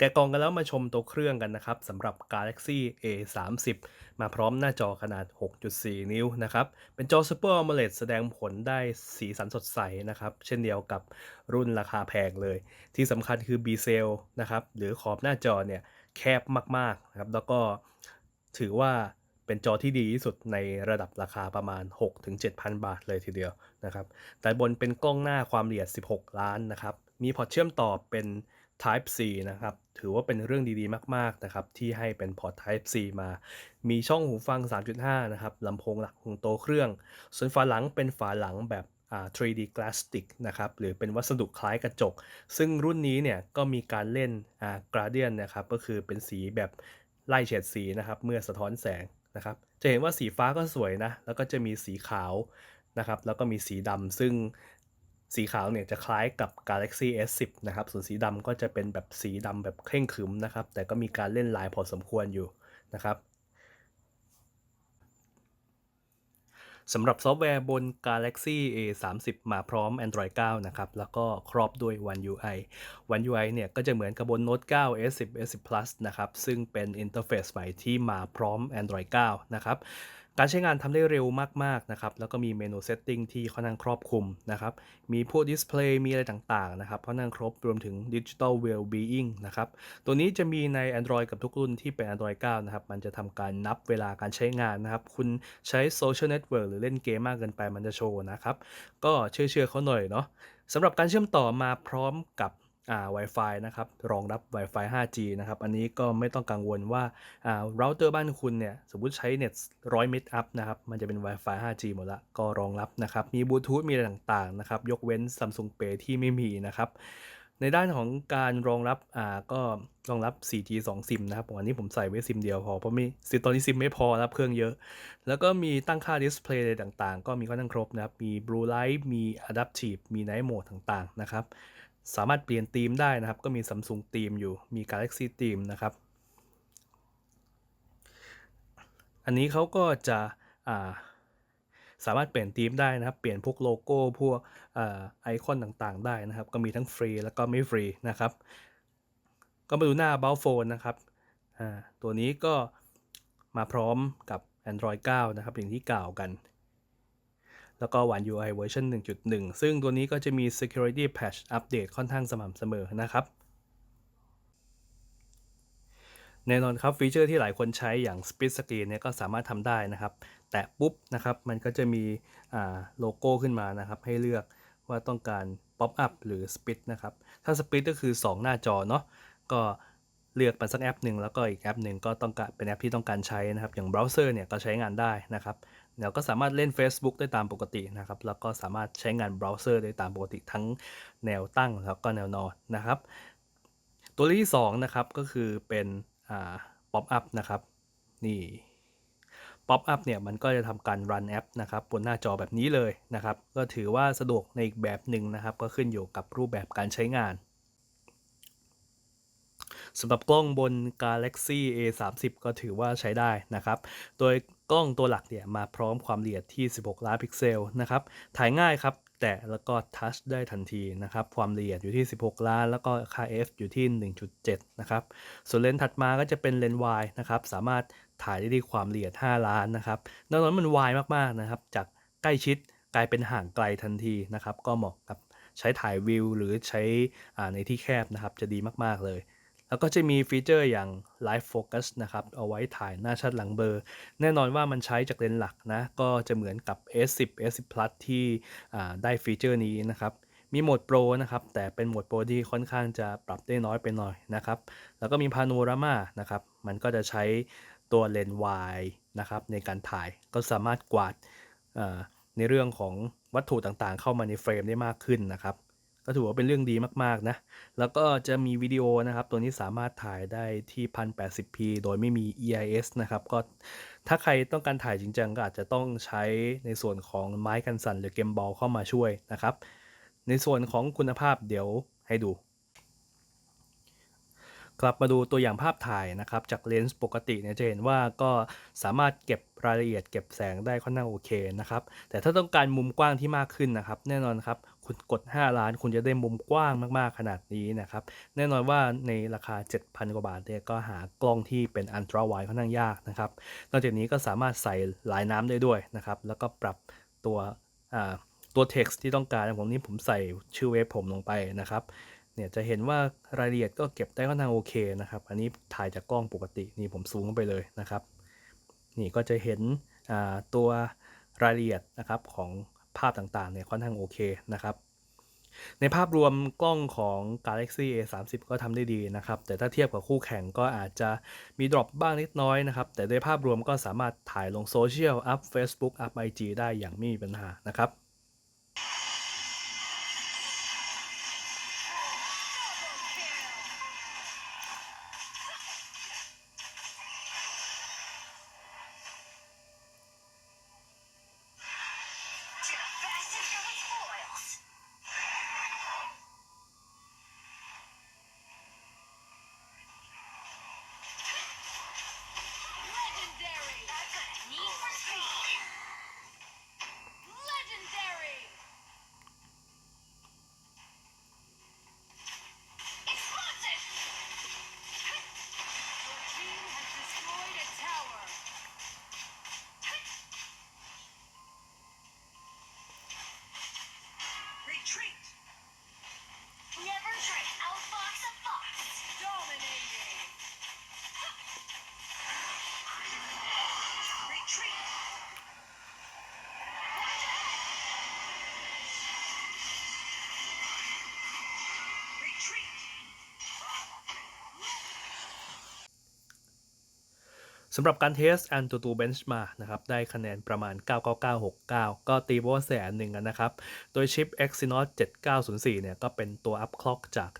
แกะกล่องกันแล้วมาชมตัวเครื่องกันนะครับสำหรับ Galaxy A 3 0มาพร้อมหน้าจอขนาด 6.4 นิ้วนะครับ เป็นจอ Super AMOLED แสดงผลได้สีสันสดใสนะครับ เช่นเดียวกับรุ่นราคาแพงเลย ที่สำคัญคือ Bezel นะครับหรือขอบหน้าจอเนี่ยแคบมากๆนะครับแล้วก็ถือว่าเป็นจอที่ดีที่สุดในระดับราคาประมาณ 6-7,000 บาทเลยทีเดียวนะครับแต่บนเป็นกล้องหน้าความละเอียด 16 ล้านนะครับมีพอร์ตเชื่อมต่อเป็น Type C นะครับ ถือว่าเป็นเรื่องดีๆ มากๆ นะครับ ที่ให้เป็นพอร์ต Type C มา มีช่องหูฟัง 3.5 นะครับ ลำโพงหลักของโตเครื่อง ส่วนฝาหลังเป็นฝาหลังแบบ 3D Plastic นะครับ หรือเป็นวัสดุคล้ายกระจก ซึ่งรุ่นนี้เนี่ยก็มีการเล่นอ่า gradient นะครับ ก็คือเป็นสีแบบไล่เฉดสีนะครับ เมื่อสะท้อนแสงนะครับ จะเห็นว่าสีฟ้าก็สวยนะ แล้วก็จะมีสีขาวนะครับ แล้วก็มีสีดำซึ่ง สีขาวเนี่ยจะคล้ายกับ Galaxy S10 นะครับ ส่วนสีดำก็จะเป็นแบบสีดำแบบเคร่งขรึมนะครับ แต่ก็มีการเล่นลายพอสมควรอยู่นะครับสำหรับซอฟต์แวร์บน Galaxy A 3 0มาพร้อม Android 9 นะครับ แล้วก็ครอบด้วย One UI One UI เนี่ยก็จะเหมือนกับบน Note 9 S10 S10 Plus นะครับ ซึ่งเป็นอินเทอร์เฟซใหม่ที่มาพร้อม Android 9 นะครับ การใช้งานทำได้เร็วมากๆนะครับแล้วก็มีเมนูเซตติ้งที่ค่อนข้างครอบคลุมนะครับมีพวกดิสเพลย์มีอะไรต่างๆนะครับค่อนข้างครบรวมถึง Digital Well-being นะครับตัวนี้จะมีใน Android กับทุกรุ่นที่เป็น Android 9นะครับมันจะทำการนับเวลาการใช้งานนะครับคุณใช้ Social Network หรือเล่นเกมมากเกินไปมันจะโชว์นะครับก็เชื่อเชื่อเขาหน่อยเนาะสำหรับการเชื่อมต่อมาพร้อมกับ อ่า Wi-Fi นะครับรองรับ Wi-Fi 5G นะครับอันนี้ก็ไม่ต้องกังวลว่าอ่าเราเตอร์บ้านคุณเนี่ยสมมติใช้เน็ต100เมตรอัพนะครับมันจะเป็น Wi-Fi 5G หมดละก็รองรับนะครับมีบลูทูธมีอะไรต่างๆนะครับยกเว้น Samsung Pay ที่ไม่มีนะครับในด้านของการรองรับอ่าก็รองรับ 4G 2 ซิมนะครับอันนี้ผมใส่ไว้ซิมเดียวพอเพราะมีซิตอนนี้ซิมไม่พอรับเครื่องเยอะ แล้วก็มีตั้งค่าดิสเพลย์อะไรต่างๆ ก็มีค่อนข้างครบนะครับ มี Blue Light มี Adaptive มี Night Mode ต่างๆ นะครับ สามารถเปลี่ยนธีมได้นะครับ ก็มี Samsung ธีมอยู่ มี Galaxy ธีมนะครับ อันนี้เขาก็จะาสามารถเปลี่ยนธีมได้นะครับ เปลี่ยนพวกโลโก้ พวกไอคอนต่างๆ ได้นะครับ ก็มีทั้งฟรีแล้วก็ไม่ฟรีนะครับ ก็มาดูหน้า About Phone นะครับ ตัวนี้ก็มาพร้อมกับ Android 9 นะครับ อย่างที่กล่าวกัน แล้วก็ One UI เวอร์ชัน1.1 ซึ่งตัวนี้ก็จะมี Security Patch อัปเดตค่อนข้างสม่ำเสมอนะครับ แน่นอนครับฟีเจอร์ที่หลายคนใช้อย่าง Split Screen เนี่ยก็สามารถทำได้นะครับ แตะปุ๊บนะครับ มันก็จะมีโลโก้ขึ้นมานะครับ ให้เลือกว่าต้องการ Pop Up หรือ Split นะครับ ถ้า Split ก็คือ 2 หน้าจอเนาะก็เลือกไปสักแอปหนึ่งแล้วก็อีกแอปหนึ่งก็ต้องการเป็นแอปที่ต้องการใช้นะครับ อย่างเบราว์เซอร์เนี่ยก็ใช้งานได้นะครับ แล้วก็สามารถเล่น Facebook ได้ตามปกตินะครับ แล้วก็สามารถใช้งานเบราว์เซอร์ได้ตามปกติทั้งแนวตั้งแล้วก็แนวนอนนะครับ ตัวที่2นะครับก็คือเป็นอ่า Pop Up นะครับนี่ Pop Up เนี่ยมันก็จะทำการ run แอปนะครับบนหน้าจอแบบนี้เลยนะครับ ก็ถือว่าสะดวกในอีกแบบหนึ่งนะครับ ก็ขึ้นอยู่กับรูปแบบการใช้งานสำหรับกล้องบน Galaxy A 3 0 ก็ถือว่าใช้ได้นะครับ โดย กล้องตัวหลักเนี่ยมาพร้อมความละเอียดที่ 16 ล้านพิกเซลนะครับ ถ่ายง่ายครับ แตะแล้วก็ทัชได้ทันทีนะครับ ความละเอียดอยู่ที่ 16 ล้าน แล้วก็ค่า f อยู่ที่ 1.7 นะครับ ส่วนเลนส์ถัดมาก็จะเป็นเลนส์ wide นะครับ สามารถถ่ายได้ที่ความละเอียด 5 ล้านนะครับดังนั้นมัน wide มากๆนะครับ จากใกล้ชิดกลายเป็นห่างไกลทันทีนะครับ ก็เหมาะกับใช้ถ่ายวิวหรือใช้ในที่แคบนะครับ จะดีมากๆเลย แล้วก็จะมีฟีเจอร์อย่าง Live Focus นะครับ เอาไว้ถ่ายหน้าชัดหลังเบอร์ แน่นอนว่ามันใช้จากเลนส์หลักนะ ก็จะเหมือนกับ S10 S10 Plus ที่ได้ฟีเจอร์นี้นะครับ มีโหมดโปรนะครับ แต่เป็นโหมดโปรที่ค่อนข้างจะปรับได้น้อยไปหน่อยนะครับ แล้วก็มีพาโนรามานะครับ มันก็จะใช้ตัวเลนส์วายนะครับในการถ่าย ก็สามารถกวาดในเรื่องของวัตถุต่างๆ เข้ามาในเฟรมได้มากขึ้นนะครับ ก็ถือว่าเป็นเรื่องดีมากๆนะ แล้วก็จะมีวิดีโอนะครับ ตัวนี้สามารถถ่ายได้ที่ 1080p โดยไม่มี EIS นะครับ ก็ถ้าใครต้องการถ่ายจริงจังก็อาจจะต้องใช้ในส่วนของไม้กันสั่นหรือเกมบอลเข้ามาช่วยนะครับ ในส่วนของคุณภาพเดี๋ยวให้ดู กลับมาดูตัวอย่างภาพถ่ายนะครับ จากเลนส์ปกติเนี่ยจะเห็นว่าก็สามารถเก็บรายละเอียดเก็บแสงได้ค่อนข้างโอเคนะครับ แต่ถ้าต้องการมุมกว้างที่มากขึ้นนะครับ แน่นอนครับ คุณกด 5 ล้าน คุณจะได้มุมกว้างมากๆขนาดนี้นะครับ แน่นอนว่าในราคา 7,000 กว่าบาทเนี่ยก็หากล้องที่เป็น Ultra Wide ค่อนข้างยากนะครับ นอกจากนี้ก็สามารถใส่หลายน้ำได้ด้วยนะครับ แล้วก็ปรับตัวตัว text ที่ต้องการผมนี่ผมใส่ชื่อเว็บผมลงไปนะครับเนี่ยจะเห็นว่ารายละเอียดก็เก็บได้ค่อนข้างโอเคนะครับ อันนี้ถ่ายจากกล้องปกตินี่ผมซูมเข้าไปเลยนะครับ นี่ก็จะเห็นตัวรายละเอียดนะครับของ ภาพต่างๆเนี่ยค่อนข้างโอเคนะครับ ในภาพรวมกล้องของ Galaxy A30 ก็ทำได้ดีนะครับ แต่ถ้าเทียบกับคู่แข่งก็อาจจะมีดรอปบ้างนิดน้อยนะครับ แต่โดยภาพรวมก็สามารถถ่ายลงโซเชียลอัพ Facebook อัพ IG ได้อย่างไม่มีปัญหานะครับ สำหรับการเทส AnTuTu Benchmark นะครับได้คะแนนประมาณ 99969 ก็ตีว่าแสนหนึ่งนะครับ โดยชิป Exynos 7904 เนี่ยก็เป็นตัว up clock จาก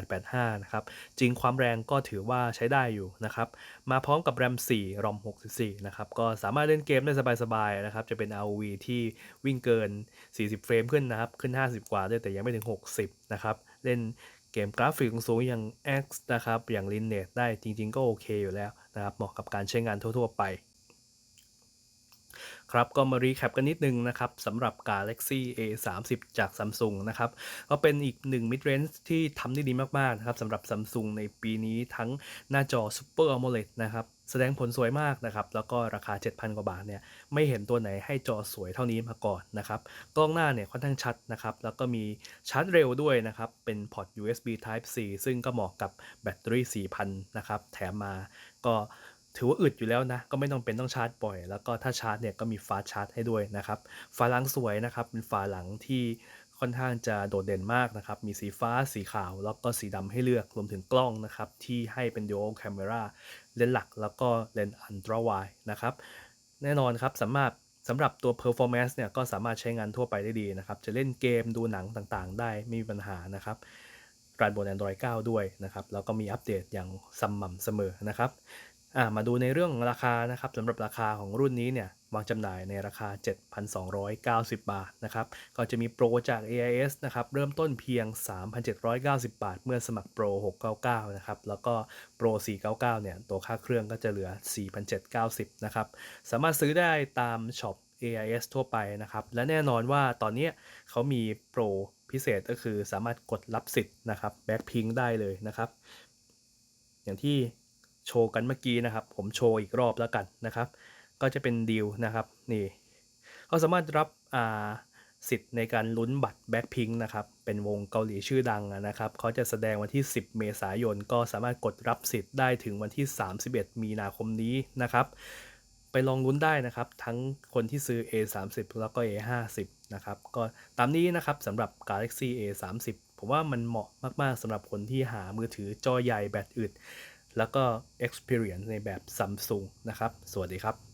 7885 นะครับ จริงความแรงก็ถือว่าใช้ได้อยู่นะครับ มาพร้อมกับ RAM 4 ROM 64 นะครับ ก็สามารถเล่นเกมได้สบายๆนะครับ จะเป็น ROV ที่วิ่งเกิน 40 เฟรมขึ้นนะครับ ขึ้น 50 กว่าด้วยแต่ยังไม่ถึง 60 นะครับ เล่น เกมกราฟิกสูงอย่าง X นะครับ อย่าง l i n e a ได้จริง ๆ ก็โอเคอยู่แล้วนะครับ เหมาะกับการใช้งานทั่ว ๆ ไป ครับก็มารีแคปกันนิดนึงนะครับสำหรับ Galaxy A30 จาก Samsung นะครับ ก็เป็นอีกหนึ่ง mid range ที่ทำได้ดีมาก ๆ นะครับสำหรับ Samsung ในปีนี้ทั้งหน้าจอ Super AMOLED นะครับ แสดงผลสวยมากนะครับ แล้วก็ราคา 7,000 กว่าบาทเนี่ยไม่เห็นตัวไหนให้จอสวยเท่านี้มาก่อนนะครับกล้องหน้าเนี่ยค่อนข้างชัดนะครับ แล้วก็มีชาร์จเร็วด้วยนะครับ เป็นพอร์ต USB Type C ซึ่งก็เหมาะกับแบตเตอรี่ 4,000 นะครับ แถมมาก็ถือว่าอึดอยู่แล้วนะ ก็ไม่ต้องเป็นต้องชาร์จบ่อย แล้วก็ถ้าชาร์จเนี่ยก็มีฟ้าชาร์จให้ด้วยนะครับ ฝาหลังสวยนะครับ เป็นฝาหลังที่ ค่อนข้างจะโดดเด่นมากนะครับ มีสีฟ้าสีขาว แล้วก็สีดำให้เลือกรวมถึงกล้องนะครับ ที่ให้เป็น dual camera เลนส์หลักแล้วก็เลนส์ ultra wide นะครับ แน่นอนครับสามารถสำหรับตัว performance เนี่ยก็สามารถใช้งานทั่วไปได้ดีนะครับ จะเล่นเกมดูหนังต่างๆ ได้ไม่มีปัญหานะครับรันบน Android 9 ด้วยนะครับ แล้วก็มีอัปเดตอย่างสม่ำเสมอนะครับ อ่ามาดูในเรื่องราคานะครับสำหรับราคาของรุ่นนี้เนี่ยวางจำหน่ายในราคา 7,290 บาทนะครับก็จะมีโปรจาก AIS นะครับเริ่มต้นเพียง 3,790 บาท เมื่อสมัครโปร 699 นะครับแล้วก็โปร 499 เนี่ยตัวค่าเครื่องก็จะเหลือ 4,790 นะครับสามารถซื้อได้ตามช็อป AIS ทั่วไปนะครับ และแน่นอนว่าตอนนี้เขามีโปรพิเศษก็คือสามารถกดรับสิทธิ์นะครับแบ็คพิงได้เลยนะครับ อย่างที่ โชว์กันเมื่อกี้นะครับ ผมโชว์อีกรอบแล้วกันนะครับ ก็จะเป็นดีลนะครับนี่เขาสามารถรับอ่าสิทธิ์ในการลุ้นบัตรแบ็คพิงนะครับ เป็นวงเกาหลีชื่อดังนะครับ เขาจะแสดงวันที่ 10 เมษายน ก็สามารถกดรับสิทธิ์ได้ถึงวันที่ 31 มีนาคมนี้นะครับ ไปลองลุ้นได้นะครับ ทั้งคนที่ซื้อ A30 แล้วก็ A50 นะครับ ก็ตามนี้นะครับสำหรับ Galaxy A30 ผมว่ามันเหมาะมาก ๆสำหรับคนที่หามือถือจอใหญ่แบตอึด แล้วก็ Experience ในแบบ Samsung นะครับ สวัสดีครับ